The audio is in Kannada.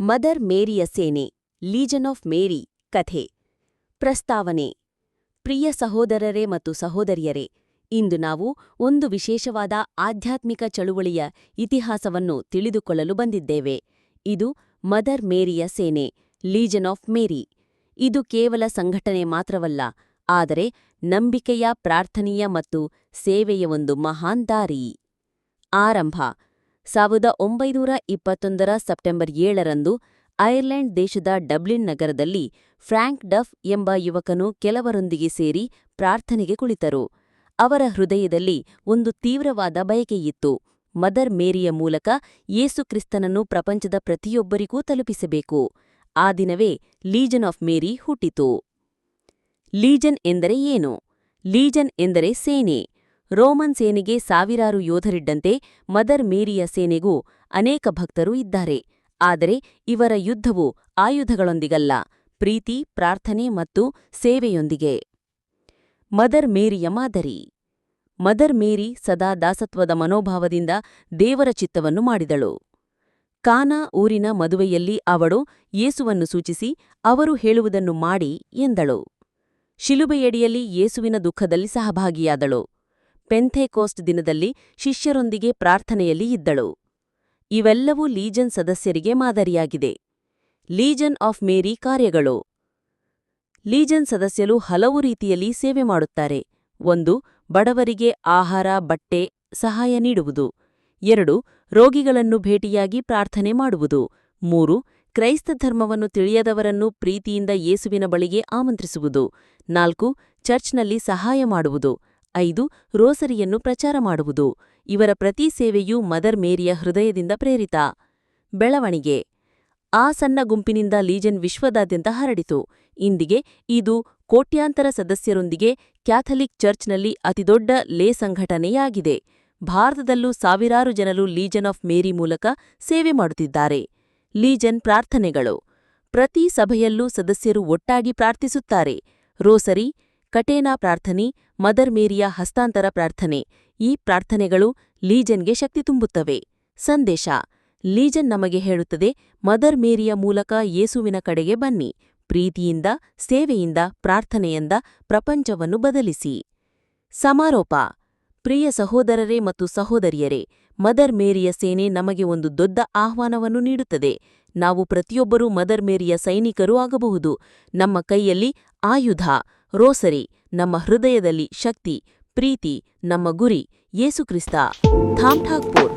ಮದರ್ ಮೇರಿಯ ಸೇನೆ, ಲೀಜನ್ ಆಫ್ ಮೇರಿ, ಕಥೆ, ಪ್ರಸ್ತಾವನೆ. ಪ್ರಿಯ ಸಹೋದರರೇ ಮತ್ತು ಸಹೋದರಿಯರೇ, ಇಂದು ನಾವು ಒಂದು ವಿಶೇಷವಾದ ಆಧ್ಯಾತ್ಮಿಕ ಚಳುವಳಿಯ ಇತಿಹಾಸವನ್ನು ತಿಳಿದುಕೊಳ್ಳಲು ಬಂದಿದ್ದೇವೆ. ಇದು ಮದರ್ ಮೇರಿಯ ಸೇನೆ, ಲೀಜನ್ ಆಫ್ ಮೇರಿ. ಇದು ಕೇವಲ ಸಂಘಟನೆ ಮಾತ್ರವಲ್ಲ, ಆದರೆ ನಂಬಿಕೆಯ ಪ್ರಾರ್ಥನೀಯ ಮತ್ತು ಸೇವೆಯ ಒಂದು ಮಹಾನ್ ದಾರಿ. ಆರಂಭ. ಸಾವಿರದ ಒಂಬೈನೂರ ಇಪ್ಪತ್ತೊಂದರ ಸೆಪ್ಟೆಂಬರ್ ಏಳರಂದು ಐರ್ಲೆಂಡ್ ದೇಶದ ಡಬ್ಲಿನ್ ನಗರದಲ್ಲಿ ಫ್ರ್ಯಾಂಕ್ ಡಫ್ ಎಂಬ ಯುವಕನು ಕೆಲವರೊಂದಿಗೆ ಸೇರಿ ಪ್ರಾರ್ಥನೆಗೆ ಕುಳಿತರು. ಅವರ ಹೃದಯದಲ್ಲಿ ಒಂದು ತೀವ್ರವಾದ ಬಯಕೆಯಿತ್ತು. ಮದರ್ ಮೇರಿಯ ಮೂಲಕ ಯೇಸು ಕ್ರಿಸ್ತನನ್ನು ಪ್ರಪಂಚದ ಪ್ರತಿಯೊಬ್ಬರಿಗೂ ತಲುಪಿಸಬೇಕು. ಆ ದಿನವೇ ಲೀಜನ್ ಆಫ್ ಮೇರಿ ಹುಟ್ಟಿತು. ಲೀಜನ್ ಎಂದರೆ ಏನು? ಲೀಜನ್ ಎಂದರೆ ಸೇನೆ. ರೋಮನ್ ಸೇನೆಗೆ ಸಾವಿರಾರು ಯೋಧರಿದ್ದಂತೆ ಮದರ್ ಮೇರಿಯ ಸೇನೆಗೂ ಅನೇಕ ಭಕ್ತರು ಇದ್ದಾರೆ. ಆದರೆ ಇವರ ಯುದ್ಧವು ಆಯುಧಗಳೊಂದಿಗಲ್ಲ, ಪ್ರೀತಿ, ಪ್ರಾರ್ಥನೆ ಮತ್ತು ಸೇವೆಯೊಂದಿಗೆ. ಮದರ್ ಮೇರಿಯ ಮಾದರಿ. ಮದರ್ ಮೇರಿ ಸದಾ ದಾಸತ್ವದ ಮನೋಭಾವದಿಂದ ದೇವರ ಚಿತ್ತವನ್ನು ಮಾಡಿದಳು. ಕಾನಾ ಊರಿನ ಮದುವೆಯಲ್ಲಿ ಅವಳು ಯೇಸುವನ್ನು ಸೂಚಿಸಿ, ಅವರು ಹೇಳುವುದನ್ನು ಮಾಡಿ ಎಂದಳು. ಶಿಲುಬೆಯಡಿಯಲ್ಲಿ ಯೇಸುವಿನ ದುಃಖದಲ್ಲಿ ಸಹಭಾಗಿಯಾದಳು. ಪೆಂಥೆಕೋಸ್ಟ್ ದಿನದಲ್ಲಿ ಶಿಷ್ಯರೊಂದಿಗೆ ಪ್ರಾರ್ಥನೆಯಲ್ಲಿ ಇದ್ದಳು. ಇವೆಲ್ಲವೂ ಲೀಜನ್ ಸದಸ್ಯರಿಗೆ ಮಾದರಿಯಾಗಿದೆ. ಲೀಜನ್ ಆಫ್ ಮೇರಿ ಕಾರ್ಯಗಳು. ಲೀಜನ್ ಸದಸ್ಯರು ಹಲವು ರೀತಿಯಲ್ಲಿ ಸೇವೆ ಮಾಡುತ್ತಾರೆ. ಒಂದು, ಬಡವರಿಗೆ ಆಹಾರ, ಬಟ್ಟೆ, ಸಹಾಯ ನೀಡುವುದು. ಎರಡು, ರೋಗಿಗಳನ್ನು ಭೇಟಿಯಾಗಿ ಪ್ರಾರ್ಥನೆ ಮಾಡುವುದು. ಮೂರು, ಕ್ರೈಸ್ತ ಧರ್ಮವನ್ನು ತಿಳಿಯದವರನ್ನು ಪ್ರೀತಿಯಿಂದ ಯೇಸುವಿನ ಬಳಿಗೆ ಆಮಂತ್ರಿಸುವುದು. ನಾಲ್ಕು, ಚರ್ಚ್ನಲ್ಲಿ ಸಹಾಯ ಮಾಡುವುದು. ಐದು ರೋಸರಿಯನ್ನು ಪ್ರಚಾರ ಮಾಡುವುದು. ಇವರ ಪ್ರತಿ ಸೇವೆಯೂ ಮದರ್ ಮೇರಿಯ ಹೃದಯದಿಂದ ಪ್ರೇರಿತ. ಬೆಳವಣಿಗೆ. ಆ ಸಣ್ಣ ಗುಂಪಿನಿಂದ ಲೀಜನ್ ವಿಶ್ವದಾದ್ಯಂತ ಹರಡಿತು. ಇಂದಿಗೆ ಇದು ಕೋಟ್ಯಾಂತರ ಸದಸ್ಯರೊಂದಿಗೆ ಕ್ಯಾಥಲಿಕ್ ಚರ್ಚ್ನಲ್ಲಿ ಅತಿದೊಡ್ಡ ಲೇ ಸಂಘಟನೆಯಾಗಿದೆ. ಭಾರತದಲ್ಲೂ ಸಾವಿರಾರು ಜನರು ಲೀಜನ್ ಆಫ್ ಮೇರಿ ಮೂಲಕ ಸೇವೆ ಮಾಡುತ್ತಿದ್ದಾರೆ. ಲೀಜನ್ ಪ್ರಾರ್ಥನೆಗಳು. ಪ್ರತಿ ಸಭೆಯಲ್ಲೂ ಸದಸ್ಯರು ಒಟ್ಟಾಗಿ ಪ್ರಾರ್ಥಿಸುತ್ತಾರೆ. ರೋಸರಿ ಕಟೇನಾ ಪ್ರಾರ್ಥನೆ, ಮದರ್ ಮೇರಿಯ ಹಸ್ತಾಂತರ ಪ್ರಾರ್ಥನೆ. ಈ ಪ್ರಾರ್ಥನೆಗಳು ಲೀಜನ್ಗೆ ಶಕ್ತಿ ತುಂಬುತ್ತವೆ. ಸಂದೇಶ, ಲೀಜನ್ ನಮಗೆ ಹೇಳುತ್ತದೆ, ಮದರ್ ಮೇರಿಯ ಮೂಲಕ ಯೇಸುವಿನ ಕಡೆಗೆ ಬನ್ನಿ. ಪ್ರೀತಿಯಿಂದ, ಸೇವೆಯಿಂದ, ಪ್ರಾರ್ಥನೆಯಿಂದ ಪ್ರಪಂಚವನ್ನು ಬದಲಿಸಿ. ಸಮಾರೋಪ, ಪ್ರಿಯ ಸಹೋದರರೇ ಮತ್ತು ಸಹೋದರಿಯರೇ, ಮದರ್ ಮೇರಿಯ ಸೇನೆ ನಮಗೆ ಒಂದು ದೊಡ್ಡ ಆಹ್ವಾನವನ್ನು ನೀಡುತ್ತದೆ. ನಾವು ಪ್ರತಿಯೊಬ್ಬರೂ ಮದರ್ ಮೇರಿಯ ಸೈನಿಕರೂ ಆಗಬಹುದು. ನಮ್ಮ ಕೈಯಲ್ಲಿ ಆಯುಧ ರೋಸರಿ ನಮ್ಮ ಹೃದಯದಲ್ಲಿ ಶಕ್ತಿ ಪ್ರೀತಿ ನಮ್ಮ ಗುರಿ ಯೇಸುಕ್ರಿಸ್ತ ಥಾಮ್ ಠಾಕ್ಪುರ್